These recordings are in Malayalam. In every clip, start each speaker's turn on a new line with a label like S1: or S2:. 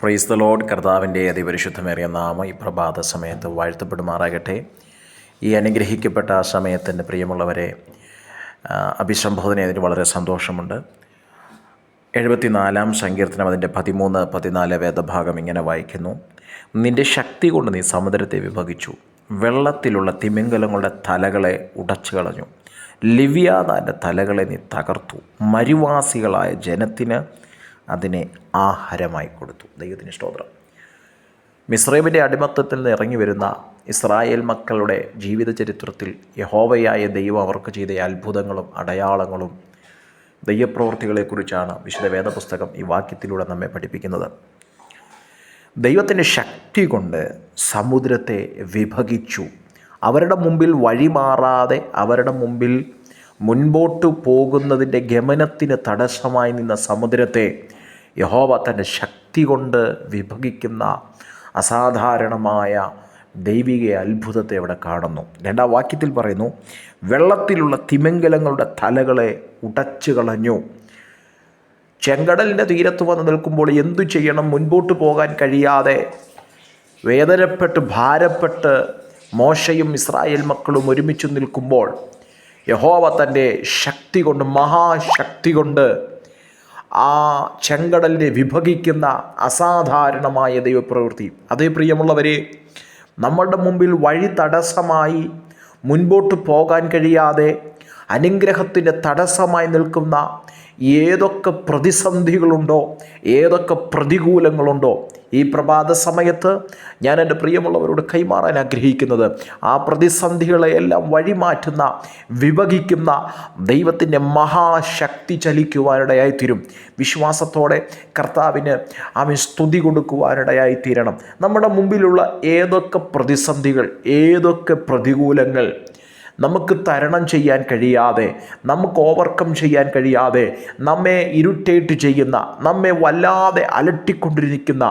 S1: ഫ്രൈസ് ദ ലോഡ് കർത്താവിന്റെ അതിപരിശുദ്ധമേറിയ നാമം ഈ പ്രഭാത സമയത്ത് വാഴ്ത്തപ്പെടുമാറാകട്ടെ. ഈ അനുഗ്രഹിക്കപ്പെട്ട ആ സമയത്തിന്റെ പ്രിയമുള്ളവരെ അഭിസംബോധന ചെയ്തതിന് വളരെ സന്തോഷമുണ്ട്. എഴുപത്തിനാലാം സങ്കീർത്തനം അതിന്റെ പതിമൂന്ന് പതിനാല് വേദഭാഗം ഇങ്ങനെ വായിക്കുന്നു. നിന്റെ ശക്തി കൊണ്ട് നീ സമുദ്രത്തെ വിഭജിച്ചു വെള്ളത്തിലുള്ള തിമിംഗലങ്ങളുടെ തലകളെ ഉടച്ചു കളഞ്ഞു ലിവ്യാതാന്റെ തലകളെ നീ തകർത്തു. മരുവാസികളായ ജനത്തിന് അതിനെ ആഹാരമായി കൊടുത്തു. ദൈവത്തിന് സ്തോത്രം. മിസ്രൈമിന്റെ അടിമത്തത്തിൽ നിന്ന് ഇറങ്ങി വരുന്ന ഇസ്രായേൽ മക്കളുടെ ജീവിത ചരിത്രത്തിൽ യഹോവയായ ദൈവം അവർക്ക് ചെയ്ത അത്ഭുതങ്ങളും അടയാളങ്ങളും ദൈവപ്രവൃത്തികളെക്കുറിച്ചാണ് വിശുദ്ധ വേദപുസ്തകം ഈ വാക്യത്തിലൂടെ നമ്മെ പഠിപ്പിക്കുന്നത്. ദൈവത്തിന്റെ ശക്തി കൊണ്ട് സമുദ്രത്തെ വിഭജിച്ചു. അവരുടെ മുമ്പിൽ വഴിമാറാതെ അവരുടെ മുമ്പിൽ മുൻപോട്ട് പോകുന്നതിന്റെ ഗമനത്തിന് തടസ്സമായി നിന്ന സമുദ്രത്തെ യഹോവ തന്റെ ശക്തി കൊണ്ട് വിഭജിക്കുന്ന അസാധാരണമായ ദൈവിക അത്ഭുതത്തെ അവിടെ കാണുന്നു. രണ്ടാം വാക്യത്തിൽ പറയുന്നു വെള്ളത്തിലുള്ള തിമിംഗലങ്ങളുടെ തലകളെ ഉടച്ചു കളഞ്ഞു. ചെങ്കടലിന്റെ തീരത്ത് വന്ന് നിൽക്കുമ്പോൾ എന്തു ചെയ്യണം? മുൻപോട്ട് പോകാൻ കഴിയാതെ വേദനപ്പെട്ട് ഭാരപ്പെട്ട് മോശയും ഇസ്രായേൽ മക്കളും ഒരുമിച്ച് നിൽക്കുമ്പോൾ യഹോവ തന്റെ ശക്തി കൊണ്ട് മഹാശക്തി കൊണ്ട് ആ ചെങ്കടലിനെ വിഭജിക്കുന്ന അസാധാരണമായ ദൈവപ്രവൃത്തി. അതേ പ്രിയമുള്ളവരെ നമ്മളുടെ മുമ്പിൽ വഴി തടസ്സമായി മുൻപോട്ട് പോകാൻ കഴിയാതെ അനുഗ്രഹത്തിന്റെ തടസ്സമായി നിൽക്കുന്ന ഏതൊക്കെ പ്രതിസന്ധികളുണ്ടോ ഏതൊക്കെ പ്രതികൂലങ്ങളുണ്ടോ ഈ പ്രഭാത സമയത്ത് ഞാൻ എന്റെ പ്രിയമുള്ളവരോട് കൈമാറാൻ ആഗ്രഹിക്കുന്നത് ആ പ്രതിസന്ധികളെ എല്ലാം വഴിമാറ്റുന്ന വിഭജിക്കുന്ന ദൈവത്തിന്റെ മഹാശക്തി ചലിക്കുവാനിടയായിത്തീരും. വിശ്വാസത്തോടെ കർത്താവിന് അവൻ സ്തുതി കൊടുക്കുവാനിടയായിത്തീരണം. നമ്മുടെ മുമ്പിലുള്ള ഏതൊക്കെ പ്രതിസന്ധികൾ ഏതൊക്കെ പ്രതികൂലങ്ങൾ നമുക്ക് തരണം ചെയ്യാൻ കഴിയാതെ നമുക്ക് ഓവർകം ചെയ്യാൻ കഴിയാതെ നമ്മെ ഇരുട്ടേറ്റ് ചെയ്യുന്ന നമ്മെ വല്ലാതെ അലട്ടിക്കൊണ്ടിരിക്കുന്ന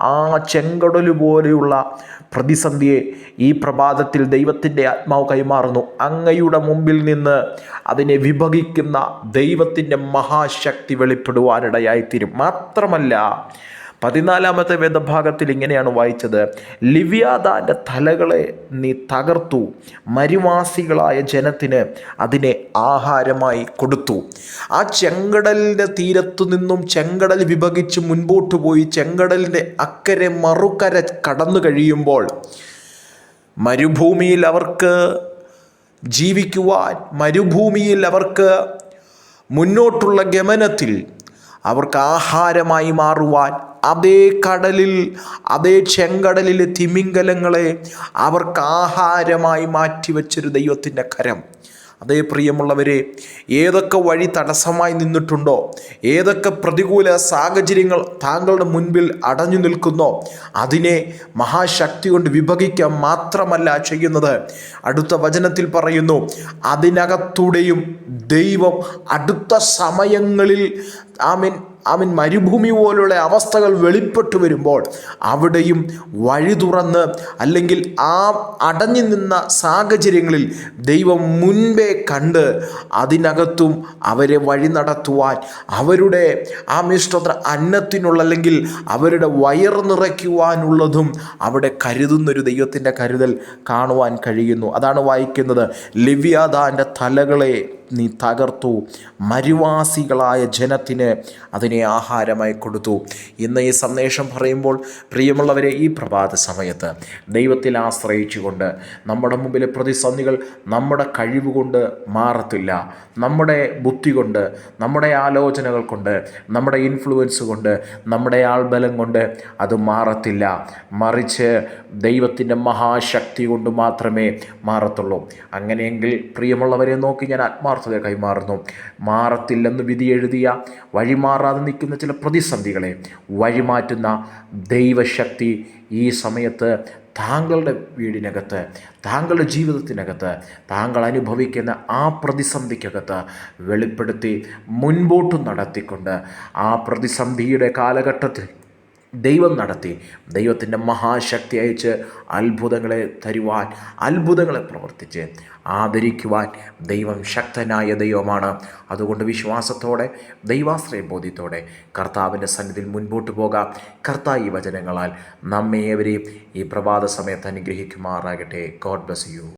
S1: ആ ചെങ്കടൽ പോലെയുള്ള പ്രതിസന്ധിയെ ഈ പ്രഭാതത്തിൽ ദൈവത്തിന്റെ ആത്മാവ് കൈമാറുന്നു. അങ്ങയുടെ മുമ്പിൽ നിന്ന് അതിനെ വിഭജിക്കുന്ന ദൈവത്തിന്റെ മഹാശക്തി വെളിപ്പെടുവാനിടയായിത്തീരും. മാത്രമല്ല പതിനാലാമത്തെ വേദഭാഗത്തിൽ ഇങ്ങനെയാണ് വായിച്ചത്. ലിവ്യാദാന്റെ തലകളെ നീ തകർത്തു മരുവാസികളായ ജനത്തിന് അതിനെ ആഹാരമായി കൊടുത്തു. ആ ചെങ്കടലിന്റെ തീരത്തു നിന്നും ചെങ്കടൽ വിഭജിച്ച് മുൻപോട്ട് പോയി ചെങ്കടലിന്റെ അക്കരെ മറുകര കടന്നു കഴിയുമ്പോൾ മരുഭൂമിയിൽ അവർക്ക് ജീവിക്കുവാൻ മരുഭൂമിയിൽ അവർക്ക് മുന്നോട്ടുള്ള ഗമനത്തിൽ അവർക്ക് ആഹാരമായി മാറുവാൻ അതേ കടലിൽ അതേ ചെങ്കടലിലെ തിമിംഗലങ്ങളെ അവർക്ക് ആഹാരമായി മാറ്റിവെച്ചൊരു ദൈവത്തിന്റെ കരം. അതേ പ്രിയമുള്ളവരെ ഏതൊക്കെ വഴി തടസ്സമായി നിന്നിട്ടുണ്ടോ ഏതൊക്കെ പ്രതികൂല സാഹചര്യങ്ങൾ താങ്കളുടെ മുൻപിൽ അടഞ്ഞു നിൽക്കുന്നോ അതിനെ മഹാശക്തി കൊണ്ട് വിഭജിക്കാൻ മാത്രമല്ല ചെയ്യുന്നത്. അടുത്ത വചനത്തിൽ പറയുന്നു അതിനകത്തൂടെയും ദൈവം അടുത്ത സമയങ്ങളിൽ ആമീൻ ആമീൻ മരുഭൂമി പോലുള്ള അവസ്ഥകൾ വെളിപ്പെട്ടു വരുമ്പോൾ അവിടെയും വഴി തുറന്ന് അല്ലെങ്കിൽ ആ അടഞ്ഞു നിന്ന സാഹചര്യങ്ങളിൽ ദൈവം മുൻപേ കണ്ട് അതിനകത്തും അവരെ വഴി നടത്തുവാൻ അവരുടെ ആ മിഷ്ടത്ര അന്നത്തിനുള്ള അല്ലെങ്കിൽ അവരുടെ വയർ നിറയ്ക്കുവാനുള്ളതും അവിടെ കരുതുന്നൊരു ദൈവത്തിന്റെ കരുതൽ കാണുവാൻ കഴിയുന്നു. അതാണ് വായിക്കുന്നത് ലിവ്യാദാന്റെ തലകളെ നീ തകർത്തു. മരുവാസികളായ ജനത്തിന് അതിനെ ആഹാരമായി കൊടുത്തു. ഇന്ന് ഈ സന്ദേശം പറയുമ്പോൾ പ്രിയമുള്ളവരെ ഈ പ്രഭാത സമയത്ത് ദൈവത്തിൽ ആശ്രയിച്ചുകൊണ്ട് നമ്മുടെ മുമ്പിലെ പ്രതിസന്ധികൾ നമ്മുടെ കഴിവുകൊണ്ട് മാറത്തില്ല. നമ്മുടെ ബുദ്ധി കൊണ്ട് നമ്മുടെ ആലോചനകൾ കൊണ്ട് നമ്മുടെ ഇൻഫ്ലുവൻസ് കൊണ്ട് നമ്മുടെ ആൾബലം കൊണ്ട് അത് മാറത്തില്ല. മറിച്ച് ദൈവത്തിന്റെ മഹാശക്തി കൊണ്ട് മാത്രമേ മാറത്തുള്ളൂ. അങ്ങനെയെങ്കിൽ പ്രിയമുള്ളവരെ നോക്കി ഞാൻ ആത്മാർത്ഥത കൈമാറുന്നു. മാറത്തില്ലെന്ന് വിധി എഴുതിയ വഴിമാറാതെ നിൽക്കുന്ന ചില പ്രതിസന്ധികളെ വഴിമാറ്റുന്ന ദൈവശക്തി ഈ സമയത്ത് താങ്കളുടെ വീടിനകത്ത് താങ്കളുടെ ജീവിതത്തിനകത്ത് താങ്കൾ അനുഭവിക്കുന്ന ആ പ്രതിസന്ധിക്കകത്ത് വെളിപ്പെടുത്തി മുൻപോട്ട് നടത്തിക്കൊണ്ട് ആ പ്രതിസന്ധിയുടെ കാലഘട്ടത്തിൽ ദൈവം നടത്തി. ദൈവത്തിന്റെ മഹാശക്തി അയച്ച് അത്ഭുതങ്ങളെ തരുവാൻ അത്ഭുതങ്ങളെ പ്രവർത്തിച്ച് ആദരിക്കുവാൻ ദൈവം ശക്തനായ ദൈവമാണ്. അതുകൊണ്ട് വിശ്വാസത്തോടെ ദൈവാശ്രയ ബോധ്യത്തോടെ കർത്താവിന്റെ സന്നിധിയിൽ മുൻപോട്ട് പോകാം. കർത്താവ് ഈ വചനങ്ങളാൽ നമ്മെ ഏവരെയും ഈ പ്രഭാത സമയത്ത് അനുഗ്രഹിക്കുമാറാകട്ടെ. God bless you